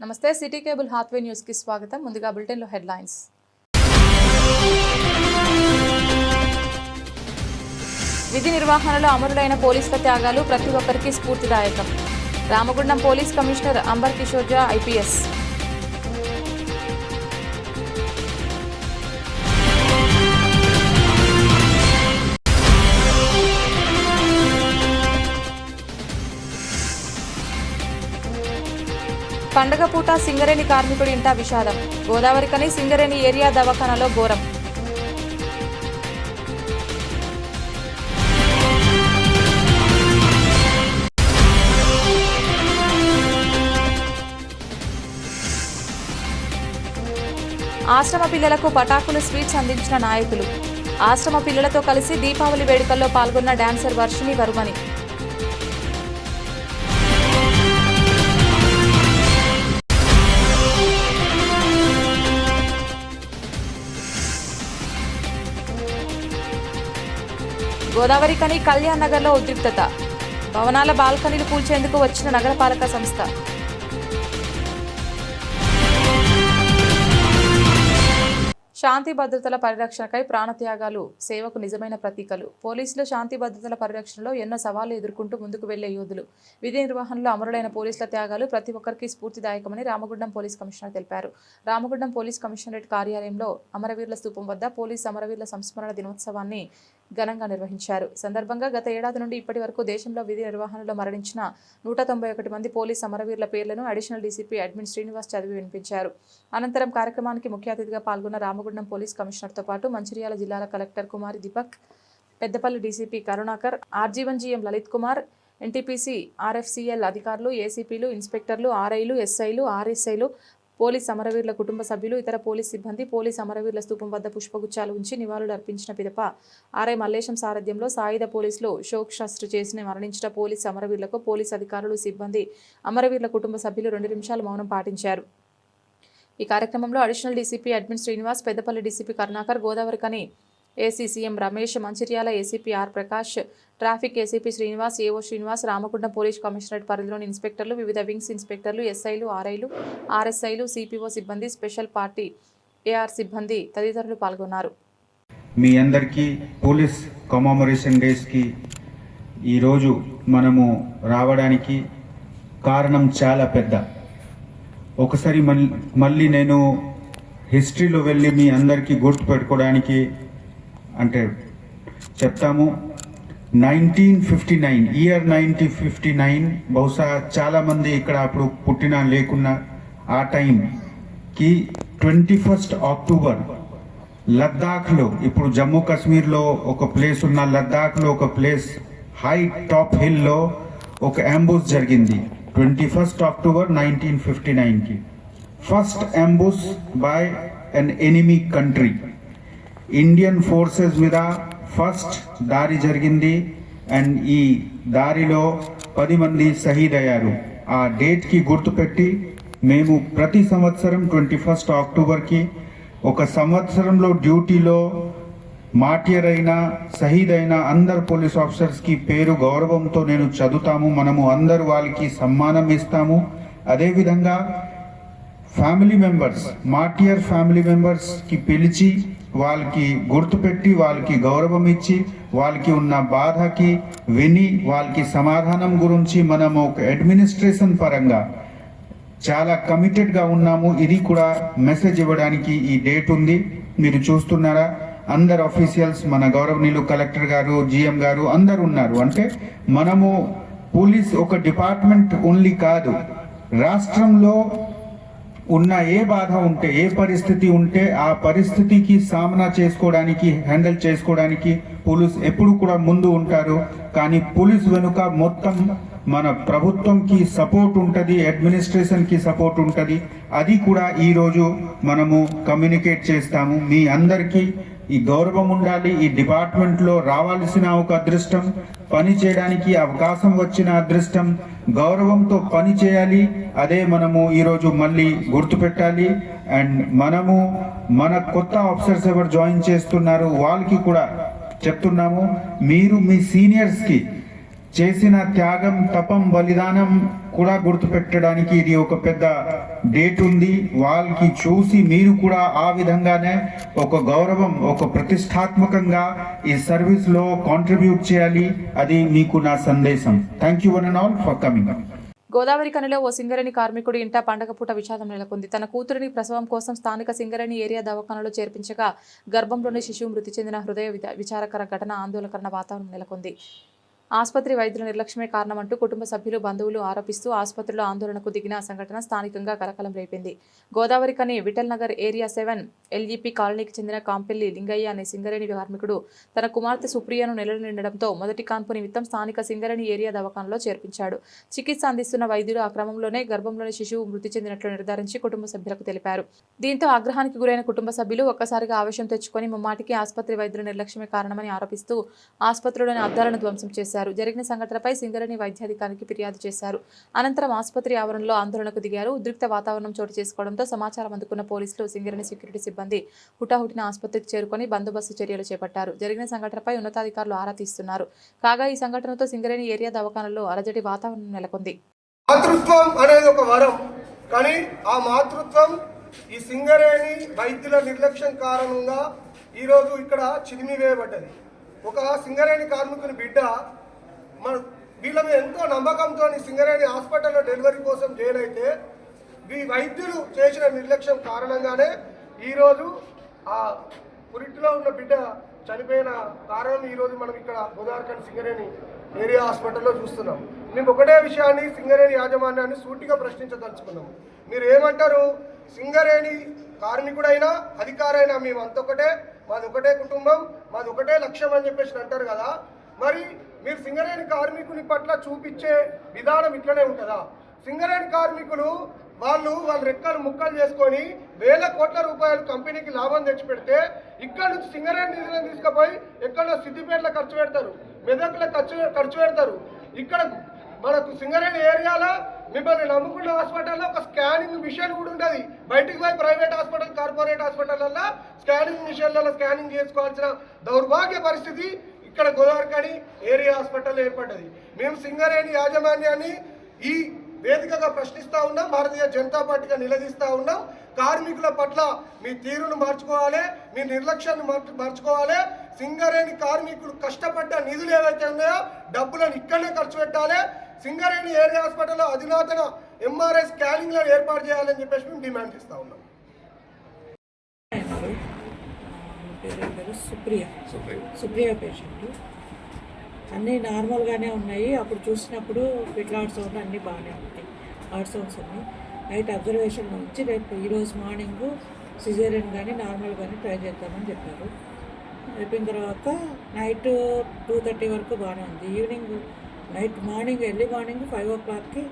నమస్తే city cable Hathway న్యూస్కి స్వాగతం. ముందుగా బులెటిన్లో హెడ్లైన్స్. విధి నిర్వహణలో అమరులైన పోలీసుల త్యాగాలు ప్రతి ఒక్కరికి స్ఫూర్తిదాయకం. Ramagundam police commissioner Ambar Kishor Jha IPS. పండగ పూట సింగరేణి కార్మికుడి ఇంట విషాదం. గోదావరికని సింగరేణి ఏరియా దవాఖానలో ఘోరం. ఆశ్రమ పిల్లలకు పటాకులు స్వీట్స్ అందించిన నాయకులు. ఆశ్రమ పిల్లలతో కలిసి దీపావళి వేడుకల్లో పాల్గొన్న డాన్సర్ వర్షిణి వర్మని. గోదావరి కని కళ్యాణ్ నగర్లో ఉద్రిక్తత. భవనాల బాల్కనీలు కూల్చేందుకు వచ్చిన నగరపాలక సంస్థ. శాంతి భద్రతల పరిరక్షణకై ప్రాణత్యాగాలు సేవకు నిజమైన ప్రతీకలు. పోలీసులు శాంతి భద్రతల పరిరక్షణలో ఎన్నో సవాళ్ళు ఎదుర్కొంటూ ముందుకు వెళ్ళే యోధులు. విధి నిర్వహణలో అమరులైన పోలీసుల త్యాగాలు ప్రతి ఒక్కరికి స్ఫూర్తిదాయకమని రామగుండం పోలీస్ కమిషనర్ తెలిపారు. రామగుండం పోలీస్ కమిషనరేట్ కార్యాలయంలో అమరవీరుల స్థూపం వద్ద పోలీస్ అమరవీరుల సంస్మరణ దినోత్సవాన్ని ఘనంగా నిర్వహించారు. సందర్భంగా గత ఏడాది నుండి ఇప్పటి వరకు దేశంలో విధి నిర్వహణలో మరణించిన నూట తొంభై ఒకటి మంది పోలీస్ అమరవీరుల పేర్లను అడిషనల్ డీసీపీ అడ్మిన్ శ్రీనివాస్ చదివి వినిపించారు. అనంతరం కార్యక్రమానికి ముఖ్య అతిథిగా పాల్గొన్న రామగుండం పోలీస్ కమిషనర్తో పాటు మంచిర్యాల జిల్లాల కలెక్టర్ కుమారి Deepak Peddapalli DCP Karunakar R G one GM Lalith Kumar NTPC RFCL అధికారులు ఏసీపీలు ఇన్స్పెక్టర్లు ఆర్ఐలు ఎస్ఐలు ఆర్ఎస్ఐలు పోలీస్ అమరవీరుల కుటుంబ సభ్యులు ఇతర పోలీస్ సిబ్బంది పోలీస్ అమరవీరుల స్థూపం వద్ద పుష్పగుచ్చాలు ఉంచి నివాళులు అర్పించిన పిదప. ఆర్ఐ మల్లేశం సారథ్యంలో సాయుధ పోలీసులు షోక్ శస్త్ర చేసిన మరణించిన పోలీస్ అమరవీరులకు పోలీస్ అధికారులు సిబ్బంది అమరవీరుల కుటుంబ సభ్యులు రెండు నిమిషాలు మౌనం పాటించారు. ఈ కార్యక్రమంలో additional DCP admin Srinivas Peddapalli DCP Karunakar Godavarikhani ACCM Ramesh Mancherial ACP R Prakash traffic ACP Srinivas AO Srinivas Ramagundam police commissionerate పరిధిలోని ఇన్స్పెక్టర్లు వివిధ వింగ్స్ ఇన్స్పెక్టర్లు ఎస్ఐలు ఆర్ఐలు ఆర్ఎస్ఐలు సిపిఓ సిబ్బంది స్పెషల్ పార్టీ ఏఆర్ సిబ్బంది తదితరులు పాల్గొన్నారు. మీ అందరికీ పోలీస్ కమామరేషన్ డేస్కి ఈరోజు మనము రావడానికి కారణం చాలా పెద్ద. ఒకసారి మళ్ళీ మళ్ళీ నేను హిస్టరీలో వెళ్ళి మీ అందరికీ గుర్తు పెట్టుకోవడానికి అంటే చెప్తాము. Nineteen fifty nine year nineteen fifty nine బహుశా చాలామంది ఇక్కడ అప్పుడు పుట్టిన లేకున్నా ఆ టైంకి ట్వంటీ ఫస్ట్ అక్టోబర్ లద్దాఖ్లో ఇప్పుడు జమ్మూ కాశ్మీర్లో ఒక ప్లేస్ ఉన్న లద్దాఖ్లో ఒక ప్లేస్ హై టాప్ హిల్లో ఒక అంబుస్ జరిగింది. Twenty first October nineteen fifty నైన్కి first ambush by an enemy country Indian forces మీద ఫస్ట్ దారి జరిగింది అండ్ ఈ దారిలో పది మంది షహీద్ అయ్యారు. ఆ డేట్కి గుర్తుపెట్టి మేము ప్రతి సంవత్సరం ట్వంటీ ఫస్ట్ అక్టోబర్కి ఒక సంవత్సరంలో డ్యూటీలో మాట్యర్ అయిన షహీద్ అయిన అందరు పోలీస్ ఆఫీసర్స్కి పేరు గౌరవంతో నేను చదువుతాము. మనము అందరు వాళ్ళకి సమ్మానం ఇస్తాము. అదేవిధంగా ఫ్యామిలీ మెంబర్స్ మాటియర్ ఫ్యామిలీ మెంబర్స్కి పిలిచి వాళ్ళకి గుర్తుపెట్టి వాళ్ళకి గౌరవం ఇచ్చి వాళ్ళకి ఉన్న బాధకి విని వాళ్ళకి సమాధానం గురించి మనము ఒక అడ్మినిస్ట్రేషన్ పరంగా చాలా కమిటెడ్గా ఉన్నాము. ఇది కూడా మెసేజ్ ఇవ్వడానికి ఈ డేట్ ఉంది. మీరు చూస్తున్నారా? అందరు అఫీషియల్స్ మన గౌరవనీయులు కలెక్టర్ గారు జిఎం గారు అందరు ఉన్నారు. అంటే మనము పోలీస్ ఒక డిపార్ట్మెంట్ ఓన్లీ కాదు. రాష్ట్రంలో ఉన్న ఏ బాధ ఉంటే ఏ పరిస్థితి ఉంటే ఆ పరిస్థితికి సామనా చేసుకోవడానికి హ్యాండిల్ చేసుకోవడానికి పోలీస్ ఎప్పుడు కూడా ముందు ఉంటారు. కానీ పోలీస్ వెనుక మొత్తం మన ప్రభుత్వంకి సపోర్ట్ ఉంటుంది అడ్మినిస్ట్రేషన్కి సపోర్ట్ ఉంటుంది. అది కూడా ఈరోజు మనము కమ్యూనికేట్ చేస్తాము. మీ అందరికీ ఈ గౌరవం ఉండాలి ఈ డిపార్ట్మెంట్లో రావాల్సిన ఒక అదృష్టం పని చేయడానికి అవకాశం వచ్చిన అదృష్టం గౌరవంతో పని చేయాలి అదే మనము ఈరోజు మళ్ళీ గుర్తుపెట్టాలి. అండ్ మనము మన కొత్త ఆఫీసర్స్ ఎవరు జాయిన్ చేస్తున్నారు వాళ్ళకి కూడా చెప్తున్నాము మీరు మీ సీనియర్స్కి చేసిన త్యాగం తపం బలిదానం కూడా గుర్తుపెట్టడానికి ఇది ఒక పెద్ద డేట్ ఉంది. వాళ్ళకి చూసి మీరు కూడా ఆ విధంగానే ఒక గౌరవం ఒక ప్రతిష్టాత్మకంగా ఈ సర్వీస్లో కాంట్రిబ్యూట్ చేయాలి. అది మీకు నా సందేశం. Thank you one and all for coming Godavari కనిలో ఓ సింగరేణి కార్మికుడు ఇంట పండగ పూట విషాదం నెలకొంది. తన కూతురిని ప్రసవం కోసం స్థానిక సింగరేణి ఏరియా దవాఖానలో చేర్పించగా గర్భంలోని శిశువు మృతి చెందిన హృదయ విచారకర ఘటన ఆందోళనకరణ వాతావరణం నెలకొంది. ఆసుపత్రి వైద్యుల నిర్లక్ష్యమే కారణమంటూ కుటుంబ సభ్యులు బంధువులు ఆరోపిస్తూ ఆసుపత్రిలో ఆందోళనకు దిగిన సంఘటన స్థానికంగా కలకలం రేపింది. Godavarikhani Vithal Nagar area seven LEP కాలనీకి చెందిన కాంపెల్లి లింగయ్య అనే సింగరేణి కార్మికుడు తన కుమార్తె సుప్రియను నెలలు నిండడంతో మొదటి కాన్పు నిమిత్తం స్థానిక సింగరేణి ఏరియా దవాఖానలో చేర్పించాడు. చికిత్స అందిస్తున్న వైద్యులు ఆ క్రమంలోనే గర్భంలోని శిశువు మృతి చెందినట్లు నిర్ధారించి కుటుంబ సభ్యులకు తెలిపారు. దీంతో ఆగ్రహానికి గురైన కుటుంబ సభ్యులు ఒక్కసారిగా ఆవేశం తెచ్చుకొని ముమ్మాటికి ఆసుపత్రి వైద్యుల నిర్లక్ష్యమే కారణమని ఆరోపిస్తూ ఆసుపత్రిలోని అద్దాలను ధ్వంసం చేశారు. జరిగిన సంఘటనపై సింగరేణి వైద్యాధికారికి ఫిర్యాదు చేశారు. అనంతరం ఆసుపత్రి ఆవరణలో ఆందోళనకు దిగారు. ఉద్రిక్త వాతావరణం చోటు చేసుకోవడంతో సమాచారం అందుకున్న పోలీసులు సింగరేణి సెక్యూరిటీ సిబ్బంది హుటాహుటిన ఆసుపత్రికి చేరుకొని బందోబస్తు చర్యలు చేపట్టారు. జరిగిన సంఘటనపై ఉన్నతాధికారులు ఆరా తీస్తున్నారు. కాగా ఈ సంఘటనతో సింగరేణి ఏరియా దవాఖానలో అలజడి వాతావరణం నెలకొంది. మాతృత్వం అనేది ఒక వరం. కానీ ఆ మాతృత్వం ఈ సింగరేణి వైద్యుల నిర్లక్ష్యం కారణంగా ఈరోజు ఇక్కడ చిదిమి వేయబడ్డది ఒక సింగరేణి కార్మికుని బిడ్డ మన వీళ్ళ మీద ఎంతో నమ్మకంతో సింగరేణి హాస్పిటల్లో డెలివరీ కోసం జైలు అయితే ఈ వైద్యులు చేసిన నిర్లక్ష్యం కారణంగానే ఈరోజు ఆ పురిటిలో ఉన్న బిడ్డ చనిపోయిన కారణం ఈరోజు మనం ఇక్కడ గోదావరిఖండ్ సింగరేణి ఏరియా హాస్పిటల్లో చూస్తున్నాం. మేము ఒకటే విషయాన్ని సింగరేణి యాజమాన్యాన్ని సూటిగా ప్రశ్నించదలుచుకున్నాం. మీరు ఏమంటారు? సింగరేణి కార్మికుడైనా అధికారైనా మేము అంతొకటే మాది ఒకటే కుటుంబం మాది ఒకటే లక్ష్యం అని చెప్పేసి అంటారు కదా. మరి మీరు సింగరేణి కార్మికుని పట్ల చూపించే విధానం ఇట్లనే ఉంటుందా? సింగరేణి కార్మికులు వాళ్ళు వాళ్ళ రెక్కలు ముక్కలు చేసుకొని వేల కోట్ల రూపాయలు కంపెనీకి లాభం తెచ్చిపెడితే ఇక్కడ నుంచి సింగరేణి నిధులను తీసుకుపోయి ఎక్కడో సిద్దిపేటలో ఖర్చు పెడతారు మెదక్లో ఖర్చు ఖర్చు పెడతారు. ఇక్కడ మనకు సింగరేణి ఏరియాలో మిమ్మల్ని నమ్ముకున్న హాస్పిటల్లో ఒక స్కానింగ్ మిషన్ కూడా ఉంటుంది. బయటికి పోయి ప్రైవేట్ హాస్పిటల్ కార్పొరేట్ హాస్పిటల్లో స్కానింగ్ మిషన్లలో స్కానింగ్ చేసుకోవాల్సిన దౌర్భాగ్య పరిస్థితి ఇక్కడ గోదావరికని ఏరియా హాస్పిటల్ ఏర్పడ్డది. మేము సింగరేణి యాజమాన్యాన్ని ఈ వేదికగా ప్రశ్నిస్తూ ఉన్నాం భారతీయ జనతా పార్టీగా నిలదీస్తూ ఉన్నాం. కార్మికుల పట్ల మీ తీరును మార్చుకోవాలి మీ నిర్లక్ష్యాన్ని మార్చుకోవాలి. సింగరేణి కార్మికులు కష్టపడ్డ నిధులు ఏవైతే ఉన్నాయో డబ్బులను ఇక్కడనే ఖర్చు పెట్టాలి. సింగరేణి ఏరియా హాస్పిటల్లో అధునాతన ఎంఆర్ఐ స్కానింగ్లను ఏర్పాటు చేయాలని చెప్పేసి మేము డిమాండ్ చేస్తూ ఉన్నాం ఉన్నారు పేరు పేరు సుప్రియ. సుప్రియ పేషెంట్ అన్నీ నార్మల్గానే ఉన్నాయి. అప్పుడు చూసినప్పుడు పిట్ల హార్ట్ సౌండ్ అన్నీ బాగానే ఉన్నాయి హార్ట్ సౌండ్స్ అన్నీ. నైట్ అబ్జర్వేషన్ నుంచి రేపు ఈరోజు మార్నింగ్ సిజేరియన్ కానీ నార్మల్ కానీ ట్రై చేద్దామని చెప్పారు. అయిపోయిన తర్వాత నైట్ టూ థర్టీ వరకు బాగానే ఉంది. Evening night morning early morning five ఓ క్లాక్కి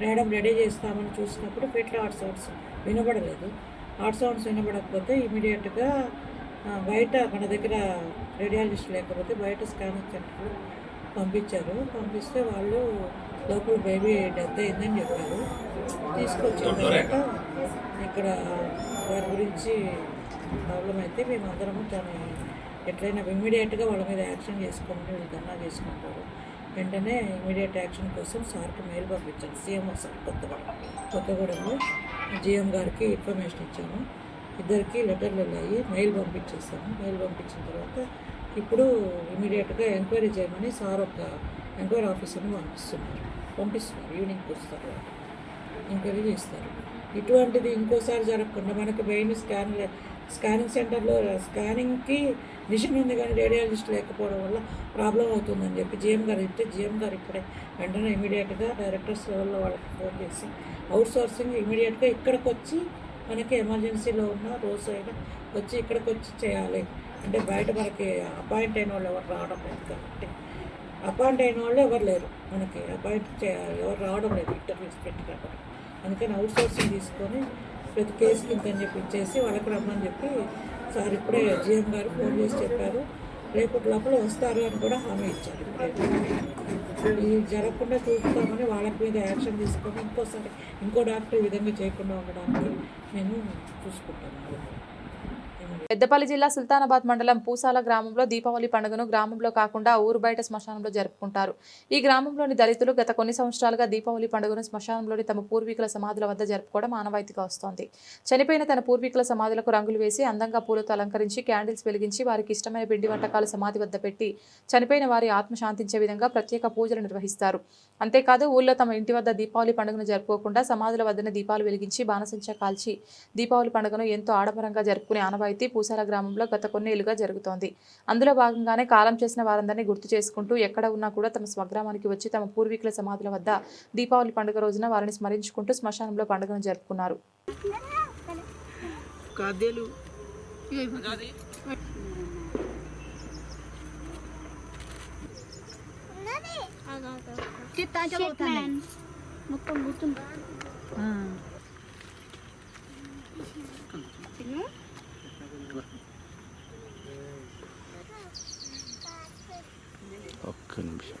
మేడం రెడీ చేస్తామని చూసినప్పుడు పెట్ల హార్ట్ సౌండ్స్ వినబడలేదు. హార్ట్ సౌండ్స్ వినబడకపోతే ఇమీడియట్గా బయట మన దగ్గర రేడియాలజిస్ట్ లేకపోతే బయట స్కానింగ్ సెంటర్లో పంపించారు. పంపిస్తే వాళ్ళు లోపల బేబీ డెత్ అయిందని చెప్పారు. తీసుకొచ్చిన తర్వాత ఇక్కడ వారి గురించి ప్రాబ్లం అయితే మేము అందరము దాన్ని ఎట్లయినా ఇమీడియట్గా వాళ్ళ మీద యాక్షన్ చేసుకోమని వీళ్ళు ధర్నా చేసుకుంటారు. వెంటనే ఇమీడియట్ యాక్షన్ కోసం సార్కి మెయిల్ పంపించాను సీఎంఓ సార్ కొత్తగూడెం. కొత్తగూడెంలో జిఎం గారికి ఇన్ఫర్మేషన్ ఇచ్చాము. ఇద్దరికి లెటర్లు వెళ్ళాయి. మెయిల్ పంపించేసాను మెయిల్ పంపించిన తర్వాత ఇప్పుడు ఇమీడియట్గా ఎంక్వైరీ చేయమని సార్ ఒక ఎంక్వైరీ ఆఫీసర్ని పంపిస్తున్నారు. పంపిస్తున్నారు. ఈవినింగ్ వస్తారు. ఎంక్వైరీ చేస్తారు. ఇటువంటిది ఇంకోసారి జరగకుండా మనకి మెయిన్ స్కాన్ స్కానింగ్ సెంటర్లో స్కానింగ్కి మిషన్ ఉంది కానీ రేడియాలజిస్ట్ లేకపోవడం వల్ల ప్రాబ్లం అవుతుందని చెప్పి జిఎం గారు చెప్తే జిఎం గారు ఇప్పుడే వెంటనే ఇమీడియట్గా డైరెక్టర్స్ లెవెల్లో వాళ్ళకి ఫోన్ చేసి అవుట్ సోర్సింగ్ ఇమీడియట్గా ఇక్కడికి వచ్చి మనకి ఎమర్జెన్సీలో ఉన్న రోజు అయినా వచ్చి ఇక్కడికి వచ్చి చేయాలి. అంటే బయట మనకి అపాయింట్ అయిన వాళ్ళు ఎవరు రావడం లేదు కాబట్టి. అపాయింట్ అయిన వాళ్ళు ఎవరు లేరు. మనకి అపాయింట్ చేయాలి ఎవరు రావడం లేదు ఇంటర్వ్యూస్ పెట్టినప్పుడు. అందుకని అవుట్ సోర్సింగ్ తీసుకొని ప్రతి కేసుకి ఇంతని చెప్పి ఇచ్చేసి వాళ్ళకి రమ్మని చెప్పి సార్ ఇప్పుడే జిఎం గారు ఫోన్ చేసి చెప్పారు. రేపటి లోపల వస్తారు అని కూడా హామీ ఇచ్చారు. ఇది జరగకుండా చూస్తామని వాళ్ళ మీద యాక్షన్ తీసుకొని ఇంకోసారి ఇంకో డాక్టర్ ఈ విధంగా చేయకుండా ఉండడానికి 걔는 죽을 수밖에 없는 거고 పెద్దపల్లి జిల్లా సుల్తానాబాద్ మండలం పూసాల గ్రామంలో దీపావళి పండుగను గ్రామంలో కాకుండా ఊరు బయట శ్మశానంలో జరుపుకుంటారు. ఈ గ్రామంలోని దళితులు గత కొన్ని సంవత్సరాలుగా దీపావళి పండుగను శ్మశానంలోని తమ పూర్వీకుల సమాధుల వద్ద జరుపుకోవడం ఆనవాయితీగా వస్తోంది. చనిపోయిన తన పూర్వీకుల సమాధులకు రంగులు వేసి అందంగా పూలతో అలంకరించి క్యాండిల్స్ వెలిగించి వారికి ఇష్టమైన పిండి వంటకాలు సమాధి వద్ద పెట్టి చనిపోయిన వారి ఆత్మ శాంతించే విధంగా ప్రత్యేక పూజలు నిర్వహిస్తారు. అంతేకాదు ఊళ్ళో తమ ఇంటి వద్ద దీపావళి పండుగను జరుపుకోకుండా సమాధుల వద్దనే దీపాలు వెలిగించి బాణసంచ కాల్చి దీపావళి పండుగను ఎంతో ఆడంబరంగా జరుపుకునే ఆనవాయితీ పూసాల గ్రామంలో గత కొన్నేళ్ళుగా జరుగుతోంది. అందులో భాగంగానే కాలం చేసిన వారందరినీ గుర్తు చేసుకుంటూ ఎక్కడ ఉన్నా కూడా తమ స్వగ్రామానికి వచ్చి తమ పూర్వీకుల సమాధుల వద్ద దీపావళి పండుగ రోజున వారిని స్మరించుకుంటూ శ్మశానంలో పండుగను జరుపుకున్నారు. మొత్తం గుర్తుంది? ఒక్క నిమిషం.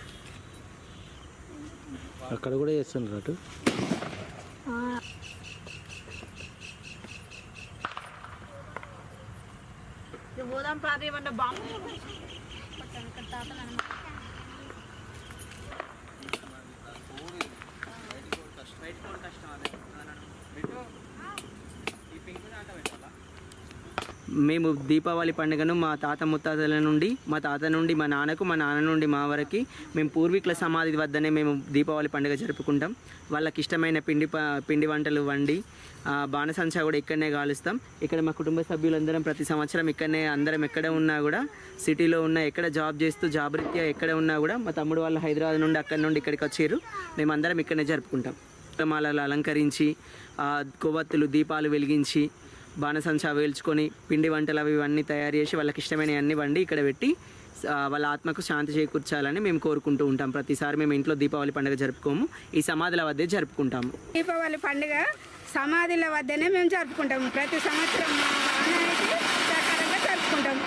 అక్కడ కూడా చేస్తున్నారు అటు? పోదాం పాది ఏమన్నా బాంబు? మేము దీపావళి పండుగను మా తాత ముత్తాతల నుండి మా తాత నుండి మా నాన్నకు మా నాన్న నుండి మా వరకు మేము పూర్వీకుల సమాధి వద్దనే మేము దీపావళి పండుగ జరుపుకుంటాం. వాళ్ళకి ఇష్టమైన పిండి ప పిండి వంటలు వండి బాణసంచా కూడా ఇక్కడనే కాలుస్తాం. ఇక్కడ మా కుటుంబ సభ్యులందరం ప్రతి సంవత్సరం ఇక్కడనే అందరం ఎక్కడ ఉన్నా కూడా సిటీలో ఉన్న ఎక్కడ జాబ్ చేస్తూ జాబ్ రీత్యా ఎక్కడ ఉన్నా కూడా మా తమ్ముడు వాళ్ళు హైదరాబాద్ నుండి అక్కడి నుండి ఇక్కడికి వచ్చారు. మేము అందరం ఇక్కడనే జరుపుకుంటాం. మాలలు అలంకరించి కొవ్వత్తులు కొవ్వొత్తులు దీపాలు వెలిగించి బాణసంచా వేల్చుకొని పిండి వంటలు అవి ఇవన్నీ తయారు చేసి వాళ్ళకి ఇష్టమైనవి అన్ని వండి ఇక్కడ పెట్టి వాళ్ళ ఆత్మకు శాంతి చేకూర్చాలని మేము కోరుకుంటూ ఉంటాం. ప్రతిసారి మేము ఇంట్లో దీపావళి పండుగ జరుపుకోము. ఈ సమాధుల వద్దే జరుపుకుంటాము. దీపావళి పండుగ సమాధుల వద్దనే మేము జరుపుకుంటాము. ప్రతి సంవత్సరం జరుపుకుంటాము.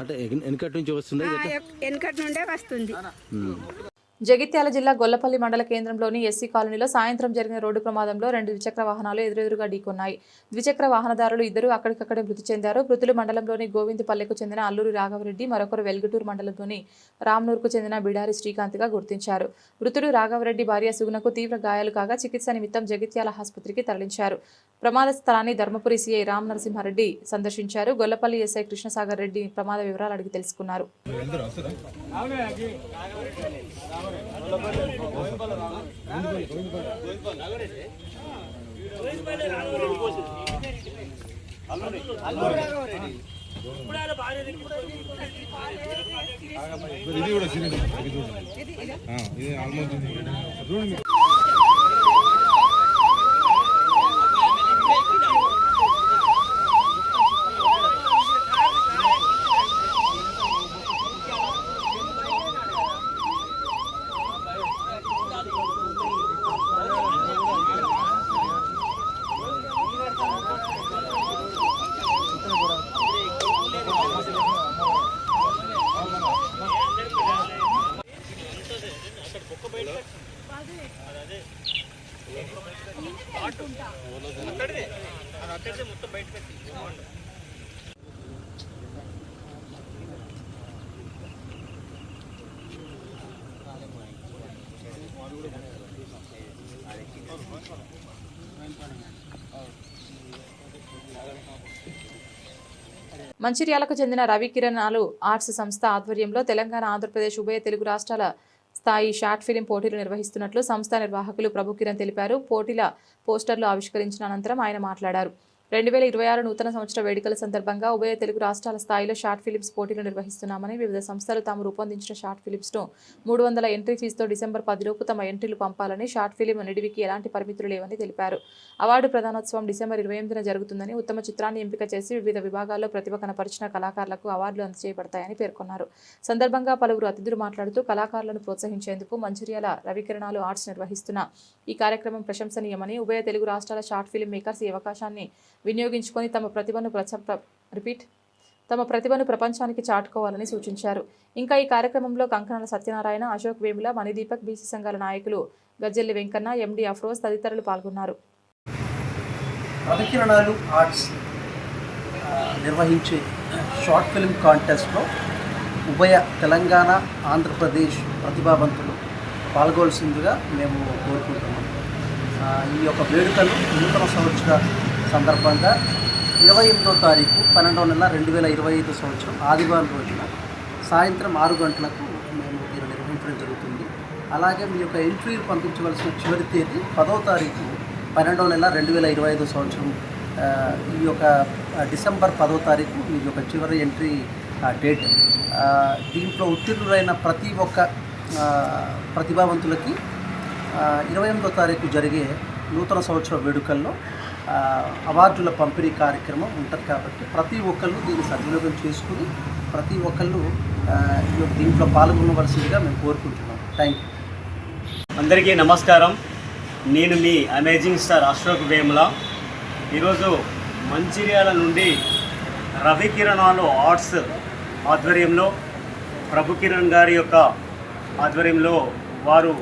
అంటే వెన- వెనకటి నుంచి వస్తుంది వెనకటి నుండే వస్తుంది. జగిత్యాల జిల్లా గొల్లపల్లి మండల కేంద్రంలోని ఎస్సీ కాలనీలో సాయంత్రం జరిగిన రోడ్డు ప్రమాదంలో రెండు ద్విచక్ర వాహనాలు ఎదురెదురుగా ఢీకొన్నాయి. ద్విచక్ర వాహనదారులు ఇద్దరు అక్కడికక్కడే మృతి చెందారు. మృతులు మండలంలోని గోవిందపల్లెకు చెందిన అల్లూరి రాఘవరెడ్డి మరొకరు వెల్గటూరు మండలంలోని రామ్నూర్కు చెందిన బిడారి శ్రీకాంత్గా గుర్తించారు. మృతుడు రాఘవరెడ్డి భార్య సుగునకు తీవ్ర గాయాలు కాగా చికిత్స నిమిత్తం జగిత్యాల ఆసుపత్రికి తరలించారు. ప్రమాద స్థలాన్ని ధర్మపురి సీఐ రామ్ నరసింహారెడ్డి సందర్శించారు. గొల్లపల్లి ఎస్ఐ కృష్ణసాగర్ రెడ్డి ప్రమాద వివరాలు అడిగి తెలుసుకున్నారు. ఇది కూడా ఇది ఆల్మోస్ట్ చూడండి. మంచిర్యాలకు చెందిన రవి కిరణాలు ఆర్ట్స్ సంస్థ ఆధ్వర్యంలో తెలంగాణ ఆంధ్రప్రదేశ్ ఉభయ తెలుగు రాష్ట్రాల స్థాయి షార్ట్ ఫిలిం పోటీలు నిర్వహిస్తున్నట్లు సంస్థ నిర్వాహకులు ప్రభు కిరణ్ తెలిపారు. పోటీల పోస్టర్లు ఆవిష్కరించిన అనంతరం ఆయన మాట్లాడారు. రెండు వేల ఇరవై ఆరు నూతన సంవత్సర వేడుకల సందర్భంగా ఉభయ తెలుగు రాష్ట్రాల స్థాయిలో షార్ట్ ఫిలిమ్స్ పోటీలు నిర్వహిస్తున్నామని వివిధ సంస్థలు తాము రూపొందించిన షార్ట్ ఫిలిమ్స్ను మూడు వందల ఎంట్రీ ఫీజుతో డిసెంబర్ పదిలోపు తమ ఎంట్రీలు పంపాలని షార్ట్ ఫిలిం నిడివికి ఎలాంటి పరిమితులు లేవని తెలిపారు. అవార్డు ప్రధానోత్సవం డిసెంబర్ ఇరవై ఎనిమిదిన జరుగుతుందని ఉత్తమ చిత్రాన్ని ఎంపిక చేసి వివిధ విభాగాల్లో ప్రతిభ కనపరిచిన కళాకారులకు అవార్డులు అందజేయబడతాయని పేర్కొన్నారు. సందర్భంగా పలువురు అతిథులు మాట్లాడుతూ కళాకారులను ప్రోత్సహించేందుకు మంచిర్యాల రవికిరణాలు ఆర్ట్స్ నిర్వహిస్తున్న ఈ కార్యక్రమం ప్రశంసనీయమని ఉభయ తెలుగు రాష్ట్రాల షార్ట్ ఫిలిం మేకర్స్ ఈ అవకాశాన్ని వినియోగించుకొని తమ ప్రతిభను ప్రచ రిపీట్ తమ ప్రతిభను ప్రపంచానికి చాటుకోవాలని సూచించారు. ఇంకా ఈ కార్యక్రమంలో కంకణాల సత్యనారాయణ అశోక్ వేముల మణిదీపక్ బీసీ సంఘాల నాయకులు గజ్జెల్లి వెంకన్న ఎండి అఫ్రోజ్ తదితరులు పాల్గొన్నారు. రవికిరణాలు ఆర్ట్స్ నిర్వహించే షార్ట్ ఫిల్మ్ కాంటెస్ట్లో ఉభయ తెలంగాణ ఆంధ్రప్రదేశ్ ప్రతిభావంతులు పాల్గొల్సిందిగా మేము కోరుకుంటున్నాం. ఈ యొక్క వేడుకలు నూతన సంవత్సర సందర్భంగా ఇరవై ఎనిమిదో తారీఖు పన్నెండవ నెల రెండు వేల ఇరవై ఐదు సంవత్సరం ఆదివారం రోజున సాయంత్రం ఆరు గంటలకు మేము దీన్ని నిర్వహించడం జరుగుతుంది. అలాగే మీ యొక్క ఎంట్రీలు పంపించవలసిన చివరి తేదీ పదో తారీఖు పన్నెండవ నెల రెండు వేల ఇరవై ఐదు సంవత్సరం. ఈ యొక్క డిసెంబర్ పదో తారీఖు మీ యొక్క చివరి ఎంట్రీ డేట్. దీంట్లో ఉత్తీర్ణులైన ప్రతి ఒక్క ప్రతిభావంతులకి ఇరవై ఎనిమిదో తారీఖు జరిగే నూతన సంవత్సర వేడుకల్లో అవార్డుల పంపిణీ కార్యక్రమం ఉంటుంది కాబట్టి ప్రతి ఒక్కళ్ళు దీన్ని సద్వినియోగం చేసుకుని ప్రతి ఒక్కళ్ళు దీంట్లో పాల్గొనవలసిందిగా మేము కోరుకుంటున్నాం. థ్యాంక్ యూ అందరికీ నమస్కారం. నేను మీ అమేజింగ్ స్టార్ అశోక్ వేముల. ఈరోజు మంచిర్యాల నుండి రవి కిరణాలు ఆర్ట్స్ ఆధ్వర్యంలో ప్రభు కిరణ్ గారి యొక్క ఆధ్వర్యంలో వారు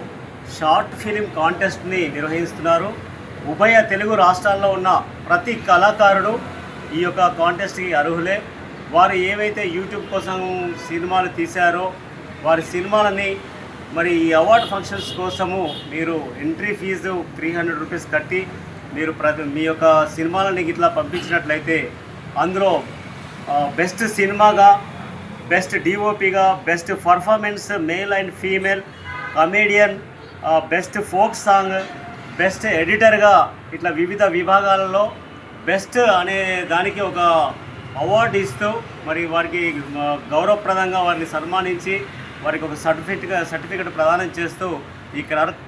షార్ట్ ఫిలిం కాంటెస్ట్ని నిర్వహిస్తున్నారు. ఉభయ తెలుగు రాష్ట్రాల్లో ఉన్న ప్రతి కళాకారుడు ఈ యొక్క కాంటెస్ట్కి అర్హులే. వారు ఏవైతే యూట్యూబ్ కోసం సినిమాలు తీశారో వారి సినిమాలని మరి ఈ అవార్డ్ ఫంక్షన్స్ కోసము మీరు entry fee three hundred rupees కట్టి మీరు ప్రతి మీ యొక్క సినిమాలని ఇట్లా పంపించినట్లయితే అందులో బెస్ట్ సినిమాగా best డిఓపిగా best performance male and female comedian best folk song best ఎడిటర్గా ఇట్లా వివిధ విభాగాలలో బెస్ట్ అనే దానికి ఒక అవార్డు ఇస్తూ మరి వారికి గౌరవప్రదంగా వారిని సన్మానించి వారికి ఒక సర్టిఫికేట్ సర్టిఫికేట్ ప్రదానం చేస్తూ ఈ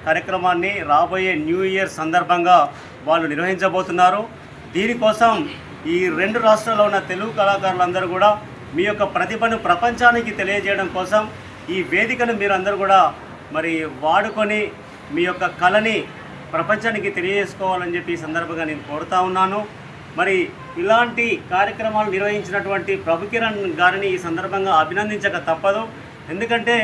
కార్యక్రమాన్ని రాబోయే న్యూ ఇయర్ సందర్భంగా వాళ్ళు నిర్వహించబోతున్నారు. దీనికోసం ఈ రెండు రాష్ట్రాల్లో ఉన్న తెలుగు కళాకారులందరూ కూడా మీ యొక్క ప్రతిభను ప్రపంచానికి తెలియజేయడం కోసం ఈ వేదికను మీరు అందరూ కూడా మరి వాడుకొని మీ యొక్క కళని ప్రపంచానికి తెలియజేసుకోవాలని చెప్పి ఈ సందర్భంగా నేను కోరుతా ఉన్నాను. మరి ఇలాంటి కార్యక్రమాలు నిర్వహించినటువంటి ప్రభు కిరణ్ గారిని ఈ సందర్భంగా అభినందించక తప్పదు. ఎందుకంటే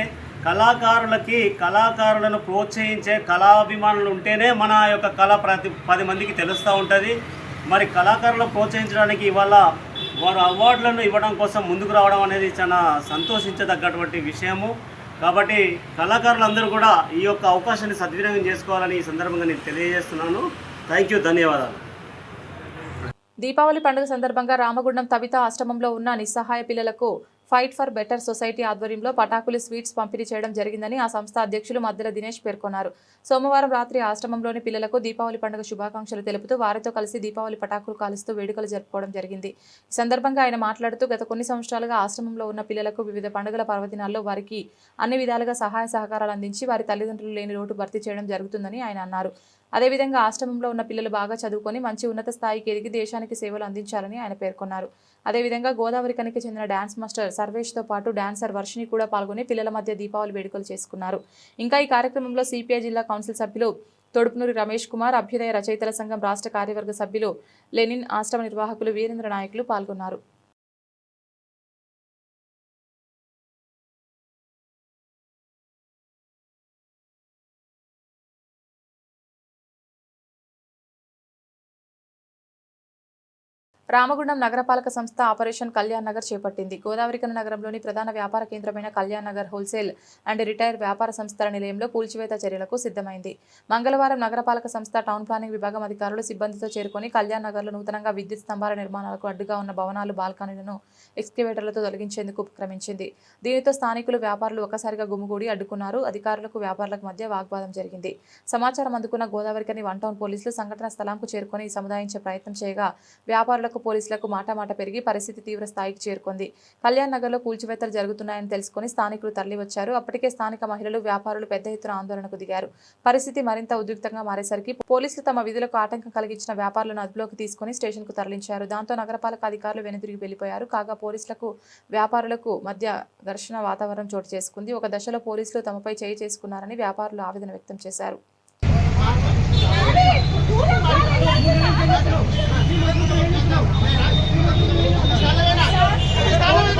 కళాకారులకి కళాకారులను ప్రోత్సహించే కళాభిమానులు ఉంటేనే మన యొక్క కళ ప్రతి పది మందికి తెలుస్తూ ఉంటుంది. మరి కళాకారులను ప్రోత్సహించడానికి ఇవాళ వారు అవార్డులను ఇవ్వడం కోసం ముందుకు రావడం అనేది చాలా సంతోషించదగ్గటువంటి విషయము. కాబట్టి కళాకారులందరూ కూడా ఈ యొక్క అవకాశాన్ని సద్వినియోగం చేసుకోవాలని ఈ సందర్భంగా నేను తెలియజేస్తున్నాను. థ్యాంక్ యూ ధన్యవాదాలు. దీపావళి పండుగ సందర్భంగా రామగుండం తవిత ఆశ్రమంలో ఉన్న నిస్సహాయ పిల్లలకు ఫైట్ ఫర్ బెటర్ సొసైటీ ఆధ్వర్యంలో పటాకులు స్వీట్స్ పంపిణీ చేయడం జరిగిందని ఆ సంస్థ అధ్యక్షులు మద్దెల దినేష్ పేర్కొన్నారు. సోమవారం రాత్రి ఆశ్రమంలోని పిల్లలకు దీపావళి పండుగ శుభాకాంక్షలు తెలుపుతూ వారితో కలిసి దీపావళి పటాకులు కాలుస్తూ వేడుకలు జరుపుకోవడం జరిగింది. ఈ సందర్భంగా ఆయన మాట్లాడుతూ గత కొన్ని సంవత్సరాలుగా ఆశ్రమంలో ఉన్న పిల్లలకు వివిధ పండుగల పర్వదినాల్లో వారికి అన్ని విధాలుగా సహాయ సహకారాలు అందించి వారి తల్లిదండ్రులు లేని లోటు భర్తీ చేయడం జరుగుతుందని ఆయన అన్నారు. అదేవిధంగా ఆశ్రమంలో ఉన్న పిల్లలు బాగా చదువుకొని మంచి ఉన్నత స్థాయికి ఎదిగి దేశానికి సేవలు అందించాలని ఆయన పేర్కొన్నారు. అదేవిధంగా గోదావరి కనికి చెందిన డాన్స్ మాస్టర్ సర్వేష్తో పాటు డాన్సర్ వర్షిని కూడా పాల్గొని పిల్లల మధ్య దీపావళి వేడుకలు చేసుకున్నారు. ఇంకా ఈ కార్యక్రమంలో సిపిఐ జిల్లా కౌన్సిల్ సభ్యులు తొడుపునూరి రమేష్ కుమార్ అభ్యుదయ రచయితల సంఘం రాష్ట్ర కార్యవర్గ సభ్యులు లెనిన్ ఆశ్రమ నిర్వాహకులు వీరేంద్ర నాయకులు పాల్గొన్నారు. రామగుండం నగరపాలక సంస్థ ఆపరేషన్ కళ్యాణ్ నగర్ చేపట్టింది. గోదావరికన నగరంలోని ప్రధాన వ్యాపార కేంద్రమైన Kalyan Nagar wholesale and retire వ్యాపార సంస్థల నిలయంలో కూల్చివేత చర్యలకు సిద్ధమైంది. మంగళవారం నగరపాలక సంస్థ టౌన్ ప్లానింగ్ విభాగం అధికారులు సిబ్బందితో చేరుకొని కళ్యాణ్ నగర్లో నూతనంగా విద్యుత్ స్తంభాల నిర్మాణాలకు అడ్డుగా ఉన్న భవనాలు బాల్కనీలను ఎక్స్కివేటర్లతో తొలగించేందుకు ఉపక్రమించింది. దీనితో స్థానికులు వ్యాపారులు ఒకసారిగా గుమిగూడి అడ్డుకున్నారు. అధికారులకు వ్యాపారులకు మధ్య వాగ్వాదం జరిగింది. సమాచారం అందుకున్న గోదావరికని వన్ టౌన్ పోలీసులు సంఘటన స్థలంకు చేరుకొని సముదాయించే ప్రయత్నం చేయగా వ్యాపారులకు పోలీసులకు మాటామాట పెరిగి పరిస్థితి తీవ్ర స్థాయికి చేరుకుంది. కళ్యాణ్ నగర్లో కూల్చివేతలు జరుగుతున్నాయని తెలుసుకుని స్థానికులు తరలివచ్చారు. అప్పటికే స్థానిక మహిళలు వ్యాపారులు పెద్ద ఎత్తున ఆందోళనకు దిగారు. పరిస్థితి మరింత ఉద్రిక్తంగా మారేసరికి పోలీసులు తమ విధులకు ఆటంకం కలిగించిన వ్యాపారులను అదుపులోకి తీసుకుని స్టేషన్కు తరలించారు. దాంతో నగరపాలక అధికారులు వెనుదిరిగి వెళ్ళిపోయారు కాగా పోలీసులకు వ్యాపారులకు మధ్య ఘర్షణ వాతావరణం చోటు చేసుకుంది. ఒక దశలో పోలీసులు తమపై చేయి చేసుకున్నారని వ్యాపారులు ఆవేదన వ్యక్తం చేశారు.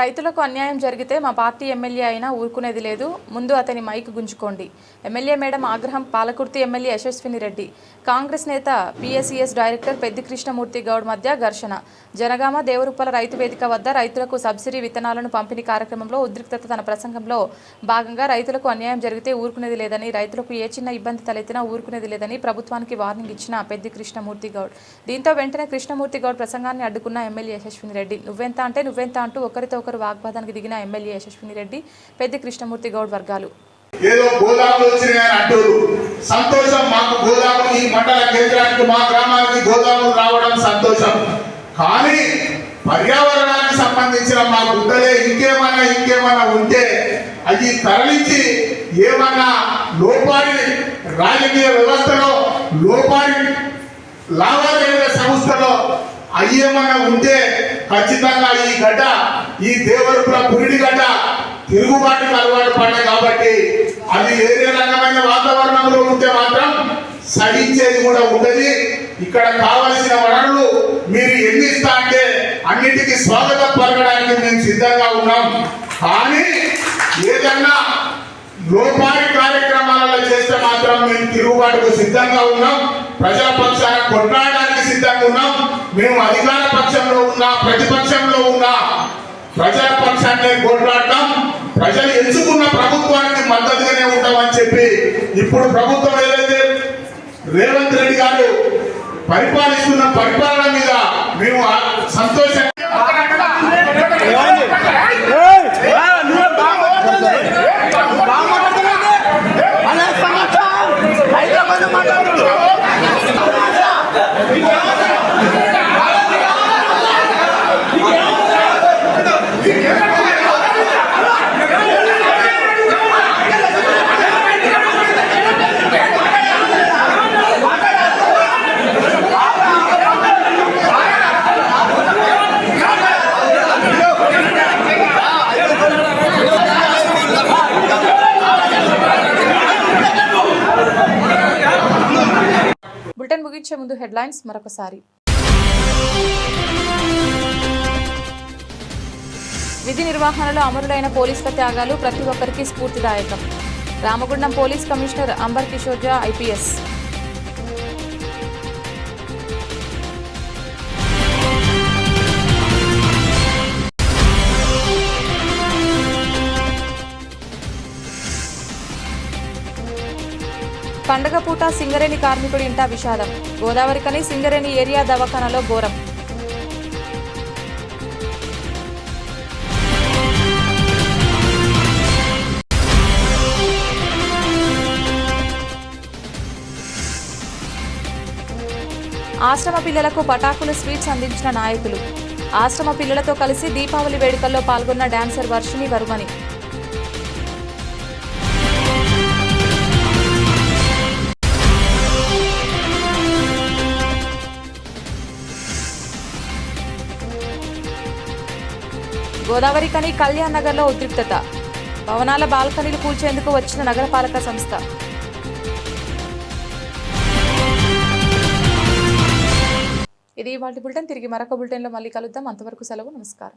రైతులకు అన్యాయం జరిగితే మా పార్టీ ఎమ్మెల్యే అయినా ఊరుకునేది లేదు. ముందు అతని మైక్ గుంజుకోండి. ఎమ్మెల్యే మేడం ఆగ్రహం పాలకుర్తి ఎమ్మెల్యే యశస్విని రెడ్డి. కాంగ్రెస్ నేత పిఎస్సిఎస్ డైరెక్టర్ పెద్ది కృష్ణమూర్తి గౌడ్ మధ్య ఘర్షణ. జనగామ దేవరుప్పల రైతు వేదిక వద్ద రైతులకు సబ్సిడీ విత్తనాలను పంపిణీ కార్యక్రమంలో ఉద్రిక్తత తన ప్రసంగంలో భాగంగా రైతులకు అన్యాయం జరిగితే ఊరుకునేది లేదని రైతులకు ఏ చిన్న ఇబ్బంది తలెత్తినా ఊరుకునేది లేదని ప్రభుత్వానికి వార్నింగ్ ఇచ్చిన పెద్ది కృష్ణమూర్తి గౌడ్. దీంతో వెంటనే కృష్ణమూర్తి గౌడ్ ప్రసంగాన్ని అడ్డుకున్న ఎమ్మెల్యే యశస్విని రెడ్డి. నువ్వెంత అంటే నువ్వెంత అంటూ ఒకరితో ఒకరు వాగ్వాదానికి దిగిన ఎమ్మెల్యే యశస్విని రెడ్డి పెద్ది కృష్ణమూర్తి గౌడ్ వర్గాలు. ఏదో గోదాములు వచ్చినాయని అంటారు సంతోషం మాకు గోదాములు ఈ మండల కేంద్రానికి మా గ్రామానికి గోదాములు రావడం సంతోషం. కానీ పర్యావరణానికి సంబంధించిన మా గుడ్డలే ఇంకేమైనా ఇంకేమైనా ఉంటే అది తరలించి ఏమన్నా లోపాలి రాజకీయ వ్యవస్థలో లోపాలి లావాదేవీల సంస్థలో అయ్యేమన్నా ఉంటే ఖచ్చితంగా ఈ గడ్డ ఈ దేవరుపుల పురిడి గడ్డ తిరుగుబాటుకు అలవాటు పడ్డాయి కాబట్టి అది ఏదే రకమైన వాతావరణంలో ఉంటే మాత్రం సహించేది కూడా ఉండదు ఇక్కడ కావలసిన వనరులు మీరు ఎన్ని ఇస్తా అంటే అన్నిటికీ స్వాగతం పలకడానికి మేము సిద్ధంగా ఉన్నాం. కానీ ఏదన్నా లోపాయి కార్యక్రమాలలో చేస్తే మాత్రం మేము తిరుగుబాటుకు సిద్ధంగా ఉన్నాం. ప్రజల కొట్లాడడానికి సిద్ధంగా ఉన్నాం. మేము అధికార పక్షంలో ఉన్నా ప్రతిపక్షంలో ఉన్నా ప్రజాపక్షాన్ని కొట్లాడటం ప్రజలు ఎంచుకున్న ప్రభుత్వానికి మద్దతుగానే ఉంటామని చెప్పి ఇప్పుడు ప్రభుత్వం ఏదైతే రేవంత్ రెడ్డి గారు పరిపాలిస్తున్న పరిపాలన మీద మేము ఆ- సంతోషంగా బులెటిన్ ముగించే ముందు హెడ్లైన్స్ మరొకసారి. విధి నిర్వహణలో అమరులైన పోలీసుల త్యాగాలు ప్రతి ఒక్కరికి స్ఫూర్తిదాయకం. Ramagundam police commissioner Amber Kishore Jha IPS. పండగ పూట సింగరేణి కార్మికుడి ఇంట విషాదం. గోదావరికని సింగరేణి ఏరియా దవాఖానలో ఘోరం. ఆశ్రమ పిల్లలకు పటాకులు స్వీట్స్ అందించిన నాయకులు. ఆశ్రమ పిల్లలతో కలిసి దీపావళి వేడుకల్లో పాల్గొన్న డాన్సర్ వర్షిణి వరుమని. గోదావరి కని కళ్యాణ్ నగర్లో ఉద్రిక్తత. భవనాల బాల్కనీలు కూల్చేందుకు వచ్చిన నగరపాలక సంస్థ. ఇది వాటి బులెటిన్. తిరిగి మరొక బులెటిన్లో మళ్ళీ కలుద్దాం. అంతవరకు సెలవు. నమస్కారం.